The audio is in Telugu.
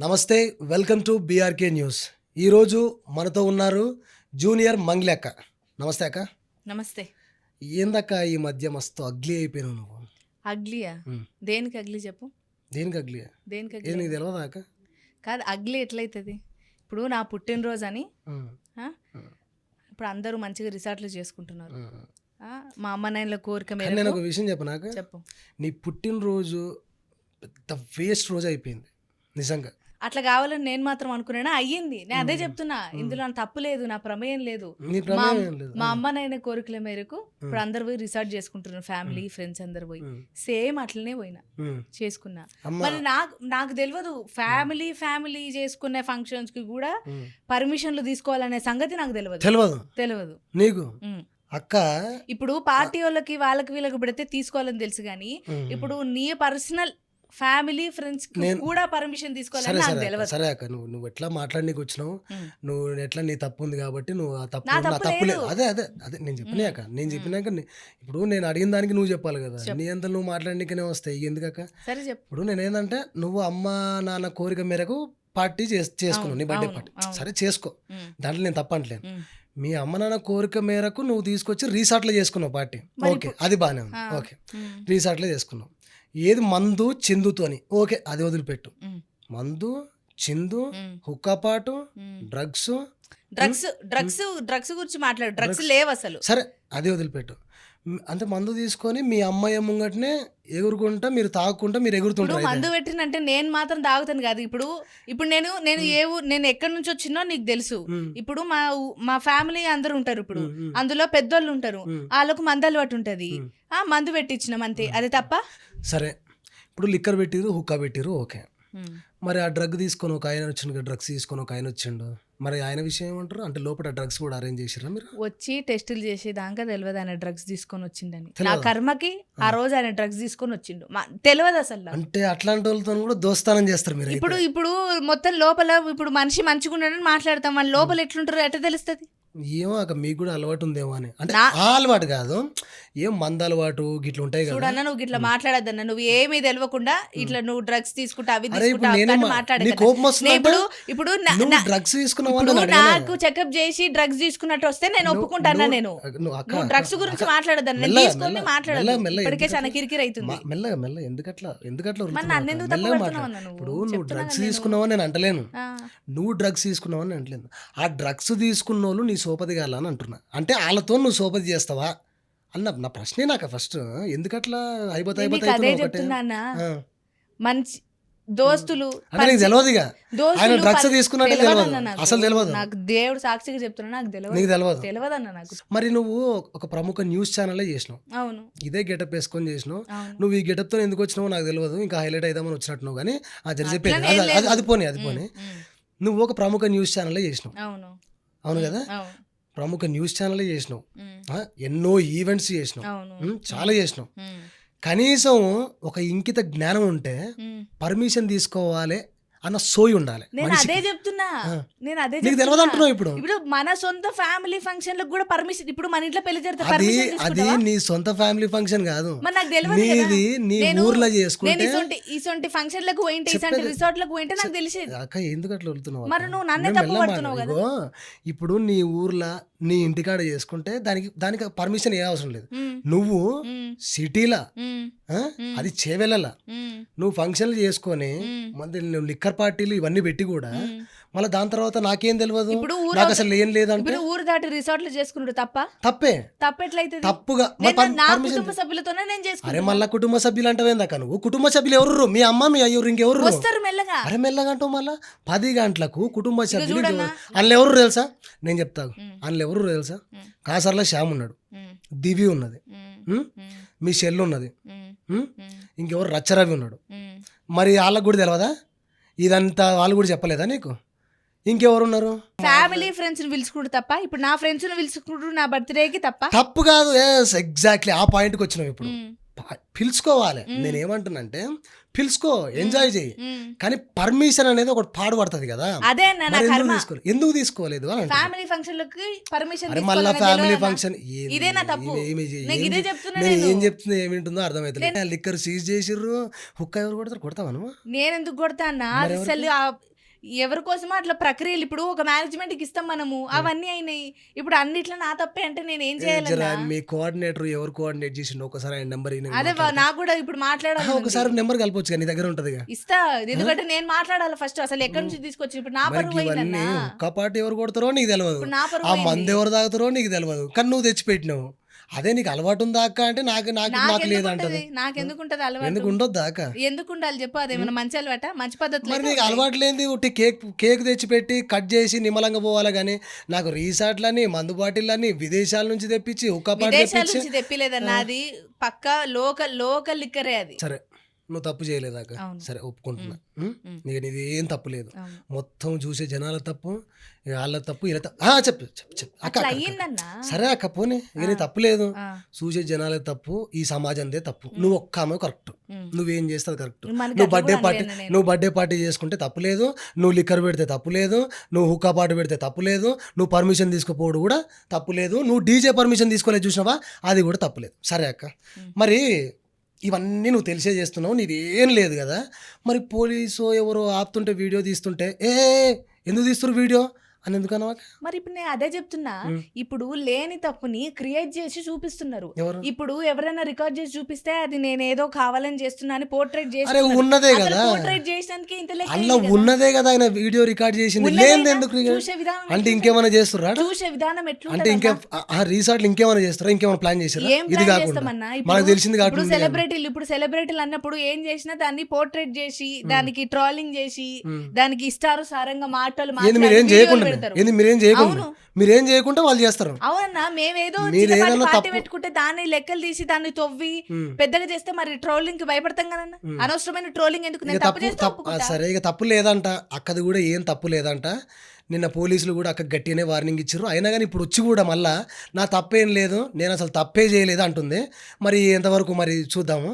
నమస్తే వెల్కమ్ టు బీఆర్కే న్యూస్. ఈరోజు మనతో ఉన్నారు జూనియర్ మంగ్లీ అక్క. నమస్తే అక్క. నమస్తే. ఏందక్క ఈ మధ్య మస్తు అగ్లీ అయిపోయినావు నువ్వు? అగ్లియా. దేనికి అగ్లి చెప్పు. దేనికి అగ్లీ? దేనికి అగ్లి నీకు తెలియదా అక్క? కాదు అగ్లి ఎట్లయితుంది? ఇప్పుడు నా పుట్టినరోజు అని ఆ? ఇప్పుడు అందరూ మంచిగా రిసార్ట్లు చేసుకుంటున్నారు. ఆ? మా అమ్మ నాయనల కోరిక కానీ నేను మేరకు ఒక విషయం చెప్పనాక చెప్పు. నీ పుట్టినరోజు పెద్ద వేస్ట్ రోజు అయిపోయింది. నిజంగా. అట్లా కావాలని నేను మాత్రం అనుకున్నానా? అయ్యింది. నేను అదే చెప్తున్నా. ఇందులో నా తప్పు లేదు నా ప్రమేయం లేదు. మా అమ్మ నాయన కోరికల మేరకు ఇప్పుడు అందరు పోయి రిసార్ట్ చేసుకుంటున్నారు ఫ్యామిలీ ఫ్రెండ్స్ అందరు పోయి. సేమ్ అట్లనే పోయినా. చేసుకున్నా. మరి నాకు నాకు తెలియదు ఫ్యామిలీ ఫ్యామిలీ చేసుకునే ఫంక్షన్స్కి కూడా. పర్మిషన్లు తీసుకోవాలనే సంగతి నాకు తెలియదు తెలియదు తెలియదు నీకు. అక్క? ఇప్పుడు పార్టీ వాళ్ళకి వాళ్ళకి వీళ్ళకి పెడితే తీసుకోవాలని తెలుసు కానీ. ఇప్పుడు నీ పర్సనల్ ఫ్యామిలీ ఫ్రెండ్స్ కూడా పర్మిషన్ సరే తీసుకోవాలని నాకు సరే అక్క, తెలియదు సరే అక్క నువ్వు నువ్వు ఎట్లా మాట్లాడనీకి వచ్చినావు. నువ్వు ఎట్లా నీ తప్పు ఉంది కాబట్టి నువ్వు ఆ తప్పు నా తప్పు లేదు. అదే అదే అదే నేను చెప్పినాక నేను చెప్పినాక ఇప్పుడు నేను అడిగిన దానికి నువ్వు చెప్పాలి కదా. నీ అంత నువ్వు మాట్లాడనీకనే వస్తాయి. ఎందుకక్క సరే చెప్పు. ఇప్పుడు నేను ఏంటంటే నువ్వు అమ్మ నాన్న కోరిక మేరకు పార్టీ చేస్- చేసుకున్నావు నీ బర్త్డే పార్టీ. సరే చేసుకో. దాంట్లో నేను తప్పట్లేను. మీ అమ్మ నాన్న కోరిక మేరకు నువ్వు తీసుకొచ్చి రీసార్ట్లో చేసుకున్నావు పార్టీ. ఓకే అది బాగానే ఉంది. ఓకే. రీసార్ట్లో చేసుకున్నావు. ఏది మందు చిందుతో అని. ఓకే అది వదిలిపెట్టు. మందు చిందు హుక్కాపాటు. డ్రగ్స్ డ్రగ్స్ డ్రగ్స్ డ్రగ్స్ గురించి మాట్లాడు. డ్రగ్స్ లేవు అసలు సరే అది వదిలిపెట్టు. అంటే మందు తీసుకొని మీ అమ్మాయి ముంగటనే ఎగురుకుంటా మీరు తాగుకుంటా మీరు ఎగురుతుంటారు మందు. పెట్టినంటే నేను మాత్రం తాగుతాను కాదు. ఇప్పుడు ఇప్పుడు నేను నేను ఏ నేను ఎక్కడి నుంచి వచ్చినో నీకు తెలుసు. ఇప్పుడు మా మా ఫ్యామిలీ అందరూ ఉంటారు ఇప్పుడు. అందులో పెద్దోళ్ళు ఉంటారు. వాళ్ళకు మందు అలవాటు ఉంటది. ఆ మందు పెట్టించినాం అంతే. అది తప్ప? సరే. ఇప్పుడు లిక్కర్ పెట్టిరు హుక్కా పెట్టిరు ఓకే. మరి ఆ డ్రగ్ తీసుకొని ఒక ఆయన వచ్చిండు డ్రగ్స్ తీసుకొని ఒక ఆయన వచ్చిండు. మరి ఆయన విషయం ఏమంటారు అంటే లోపల డ్రగ్స్ కూడా అరేంజ్ చేసిరా మీరు? వచ్చి టెస్టులు చేసేదాకా తెలియదు ఆయన డ్రగ్స్ తీసుకొని వచ్చిండని. నా? కర్మకి ఆ రోజు ఆయన డ్రగ్స్ తీసుకొని వచ్చిండు. తెలియదు అసలు. అంటే అట్లాంటి వాళ్ళతో కూడా దోస్తానం చేస్తారు మీరు ఇప్పుడు ఇప్పుడు మొత్తం లోపల ఇప్పుడు మనిషి మంచిగా ఉన్నాడని మాట్లాడతాం. మన లోపల ఎట్లుంటారో ఎట్లా తెలుస్తుంది? ఏమో అక్క మీకు కూడా అలవాటు ఉందేమో అని. అంటే ఆ అలవాటు కాదు. ఏం మంద అలవాటు గిట్ల ఉంటాయి కదా. చూడన్నా నువ్వు ఇట్లా మాట్లాడద్దన్న. నువ్వు ఏమీ తెలియకుండా ఇట్లా నువ్వు డ్రగ్స్ తీసుకుంటా అవి ఇప్పుడు అని ఇప్పుడు డ్రగ్స్ తీసుకున్నావు అని. నాకు చెకప్ చేసి డ్రగ్స్ తీసుకున్నట్టు వస్తే నేను ఒప్పుకుంటానా నేను? డ్రగ్స్ గురించి మాట్లాడదాన్ని తీసుకొని మాట్లాడదు ఇప్పటికే? చాలా కిరికిరి అవుతుంది. మెల్లగా మెల్లగా ఎందుకట్లా ఎందుకట్లా? ఇప్పుడు నువ్వు డ్రగ్స్ కదా నేను. అంటలేను. నువ్వు డ్రగ్స్ తీసుకున్నావని నేను అంటలేను. ఆ డ్రగ్స్ తీసుకున్న వాళ్ళు నీ సోపతి కాల అని అంటున్నా. అంటే వాళ్ళతో నువ్వు సోపతి చేస్తావా? అన్న నా ప్రశ్నే నాకు ఫస్ట్. ఎందుకట్లా అయిపోతా అయిపోతా అదే. మంచి దోస్తులు ఆయన డ్రగ్స్ తీసుకున్నట్టే తెలియదు. అసలు తెలియదు నాకు దేవుడు సాక్షిగా చెప్తున్నా నాకు తెలియదు నీకు తెలియదు తెలియదు అన్న నాకు. మరి నువ్వు ఒక ప్రముఖ న్యూస్ ఛానలే చేసినావు. అవును. ఇదే గెటప్ వేసుకొని చేసినావు. నువ్వు ఈ గెటప్తో ఎందుకు వచ్చినావో నాకు తెలియదు ఇంకా హైలైట్ అయిదామని వచ్చినట్టున్నావు కానీ ఆ జరి చెప్పేది. అది- అది. అది పోనీ అది పోనీ. నువ్వు ఒక ప్రముఖ న్యూస్ ఛానలే చేసినావు. అవును. అవును కదా? ప్రముఖ న్యూస్ ఛానలే చేసినావు. ఎన్నో ఈవెంట్స్ చేసినావు. చాలా చేసినావు. కనీసం ఒక ఇంకిత జ్ఞానం ఉంటే. పర్మిషన్ తీసుకోవాలి అన్న సోయి ఉండాలి నేను. అదే చెప్తున్నా. నేను అదే నీకు. తెలియదు అంటున్నావు ఇప్పుడు ఇప్పుడు మన సొంత ఫ్యామిలీ ఫంక్షన్లకు కూడా పర్మిషన్ ఇప్పుడు మన ఇంట్లో పెళ్ళి జరిగితే అది అది నీ సొంత ఫ్యామిలీ ఫంక్షన్ కాదు మరి నాకు తెలియదు నీ నేను- ఊర్లో నేను చేసుకుంటే ఇసొంటి ఇసొంటి ఫంక్షన్లకు పోయింటే ఇసొంటి చెప్పేది- రిసార్ట్లకు పోయింటే నాకు తెలిసేది అక్క ఎందుకు అట్లా వెళ్తున్నావు మరి? నువ్వు నన్నే తప్పు పడుతున్నావు. కదా. ఇప్పుడు నీ ఊర్లో నీ ఇంటికాడ చేసుకుంటే దానికి దానికి పర్మిషన్ ఏ అవసరం లేదు. నువ్వు సిటీలా. అది చేవెళ్ళలా నువ్వు ఫంక్షన్లు చేసుకొని మ్. మళ్ళీ నువ్వు లిక్కర్ పార్టీలు ఇవన్నీ పెట్టి కూడా. మళ్ళీ దాని తర్వాత నాకేం తెలియదు ఇప్పుడు ఊరు నాకు అసలు ఏం లేదంటే ఇప్పుడు ఊరు దాటి రిసార్ట్లు చేసుకున్నాడు తప్ప? తప్పే. తప్పెట్లయితుంది తప్పుగా. మరి నేను పర్- నా పర్మిషన్ కుటుంబ సభ్యులతోనే నేను అరే మళ్ళా కుటుంబ సభ్యులు అంటావేందాక నువ్వు? కుటుంబ సభ్యులు ఎవరు మీ అమ్మ మీ అయ్యూరు ఇంకెవరు వస్తారు మెల్లగా. అరే మెల్లగంటావు మళ్ళా? పది గంటలకు కుటుంబ సభ్యులు చూడన్నా. అందులో ఎవరు తెలుసా? నేను చెప్తాను ఉమ్. అందులో ఎవరు తెలుసా? ఉమ్. కాసర్లో శ్యామ్ ఉన్నాడు. ఉమ్, దివి ఉన్నది. ఉమ్, ఉమ్? ఉమ్, మీ చెల్లు ఉన్నది. ఉమ్, ఉమ్? ఉమ్, ఇంకెవరు? రచ్చరవి ఉన్నాడు. ఉమ్. మరి వాళ్ళకు కూడా తెలియదా ఇదంతా వాళ్ళు కూడా చెప్పలేదా నీకు? ఇంకెవరు ఉన్నారు ఫ్యామిలీ ఫ్రెండ్స్ని పిలుచుకుంటూ తప్ప ఇప్పుడు నా ఫ్రెండ్స్ని పిలుచుకుంటూ నా బర్త్డేకి తప్ప. తప్పు కాదు ఎస్ ఎగ్జాక్ట్లీ ఆ పాయింట్కి వచ్చినావు ఇప్పుడు. పిలుచుకోవాలి. నేను ఏమంటున్నానంటే పిలుచుకో ఎంజాయ్ చేయి. కానీ పర్మిషన్ అనేది ఒకటి పాడు పడుతుంది కదా. అదే తీసుకోలేదు ఎందుకు తీసుకోలేదు. ఫ్యామిలీ ఫంక్షన్లకి పర్మిషన్ మళ్ళా ఫ్యామిలీ ఫంక్షన్? ఇదే నా తప్పు. నేను ఏం చెప్తున్నా ఏమి అర్థమవుతుంది లిక్కర్ సీజ్ చేసిర్రు. హుక్క ఎవరు కొడతారు? కొడతావా నువ్వు? నేను ఎందుకు కొడతా అసలు ఎవరి కోసమో అట్లా ప్రక్రియలు ఇప్పుడు ఒక మేనేజ్మెంట్కి ఇస్తాం మనము అవన్నీ అయినాయి. ఇప్పుడు అన్నిట్లో నా తప్పే అంటే నేను ఏం చేయాలన్నా? మీ కోఆర్డినేటర్ ఎవరు కోఆర్డినేట్ చేసిండు? ఒకసారి ఆయన నెంబర్ అదే నాకు కూడా ఇప్పుడు మాట్లాడాలి ఒకసారి నెంబర్ కలపొచ్చు నీ దగ్గర ఉంటదిగా. ఇస్తా ఎందుకంటే నేను మాట్లాడాలి ఫస్ట్ అసలు ఎక్కడి నుంచి తీసుకొచ్చి ఇప్పుడు నా పరువు ఒక్క పాట ఎవరు కొడతారో నీకు తెలియదు ఆ. మందు ఎవరు తాగుతారో నీకు తెలియదు కానీ నువ్వు తెచ్చిపెట్టినావు. అదే నీకు అలవాటు ఉందా అక్క అంటే నాకు నాకు నాకు లేదంటది. ఉంటది? నాకెందుకు ఉంటది అలవాటు? ఎందుకు ఉండొద్దా అక్క? ఎందుకు ఉండాలి చెప్పు అదేమన్నా మంచి అలవాట మంచి పద్ధతి మరి నీకు అలవాటు లేనిది ఉట్టి కేక్ కేక్ తెచ్చిపెట్టి కట్ చేసి నిమ్మలంగా పోవాలి కానీ నాకు రీసార్ట్లని మందు బాటిళ్ళని విదేశాల నుంచి తెప్పించి పాట విదేశాల తెప్పించి నుంచి తెప్పిలేదన్న అది పక్క లోకల్ లోకల్ లిక్కరే అది. సరే. నువ్వు తప్పు చేయలేదాక. సరే ఒప్పుకుంటున్నా. నీకు నీది ఏం తప్పు లేదు. మొత్తం చూసే జనాల తప్పు ఇక వాళ్ళ తప్పు ఇలా చెప్పు చెప్పు చెప్పు. అక్క సరే అక్క పోనీ. ఇక తప్పు లేదు. చూసే జనాలే తప్పు ఈ సమాజందే తప్పు. నువ్వు ఒక్క ఆమె కరెక్ట్. నువ్వేం చేస్తావు కరెక్ట్. నువ్వు బర్త్డే పార్టీ. నువ్వు బర్త్డే పార్టీ చేసుకుంటే తప్పు లేదు. నువ్వు లిక్కర్ పెడితే తప్పు లేదు. నువ్వు హుక్కా పాట పెడితే తప్పు లేదు. నువ్వు పర్మిషన్ తీసుకోపోవడం కూడా తప్పు లేదు. నువ్వు డీజే పర్మిషన్ తీసుకోలేదు చూసినావా? అది కూడా తప్పు లేదు. సరే అక్క. మరి ఇవన్నీ నువ్వు తెలిసే చేస్తున్నావు నీది ఏం లేదు కదా. మరి పోలీసు ఎవరో ఆపుతుంటే వీడియో తీస్తుంటే ఏ ఎందుకు తీస్తున్నారు వీడియో? అని ఎందుకు మరి ఇప్పుడు నేను అదే చెప్తున్నా. ఇప్పుడు లేని తప్పుని క్రియేట్ చేసి చూపిస్తున్నారు. ఇప్పుడు ఎవరైనా రికార్డ్ చేసి చూపిస్తే అది నేను ఏదో కావాలని చేస్తున్నా అని పోర్ట్రేట్ చేసి ఉన్నదే కదా. పోర్ట్రేట్ చేసినందుకే ఇంత కదా. ఉన్నదే కదా ఆయన వీడియో రికార్డ్ చేసింది. ఎందుకు చూసే విధానం అంటే? ఇంకేమైనా చేస్తుర్రా? చూసే విధానం అంటే ఎట్లుంటది ఇంకే ఆ రిసార్ట్లు ఇంకేమైనా చేస్తారా ఇంకేమైనా ప్లాన్ చేస్తారా ఏం ఇది కాకుండా. మనకు తెలిసింది ఇప్పుడు కాకుండా సెలబ్రిటీలు ఇప్పుడు సెలబ్రిటీలు అన్నప్పుడు ఏం చేసినా దాన్ని పోర్ట్రేట్ చేసి దానికి ట్రాలింగ్ చేసి. దానికి ఇష్టారు సారంగా మాటలు మీరేం వీడియోలు చేయకుండా పెడతారు. ఏంది మీరేం చేయకుండా. మీరేం చేయకుండా వాళ్ళు చేస్తారు. అవునన్నా మేమేదో పార్టీ పెట్టుకుంటే దాన్ని లెక్కలు తీసి దాన్ని తవ్వి. పెద్దగా చేస్తే మరి ట్రోలింగ్కి భయపడతాం కదన్నా? అనవసరమైన ట్రోలింగ్ ఎందుకు? నేను తప్పు చేస్తే. సరే ఇక తప్పు లేదంట. అక్కది కూడా ఏం తప్పు లేదంట. నిన్న పోలీసులు కూడా అక్క గట్టిగానే వార్నింగ్ ఇచ్చారు అయినా కానీ ఇప్పుడు వచ్చి కూడా మళ్ళా నా తప్పేం లేదు నేను అసలు తప్పే చేయలేదు అంటుంది. మరి ఎంతవరకు మరి చూద్దాము.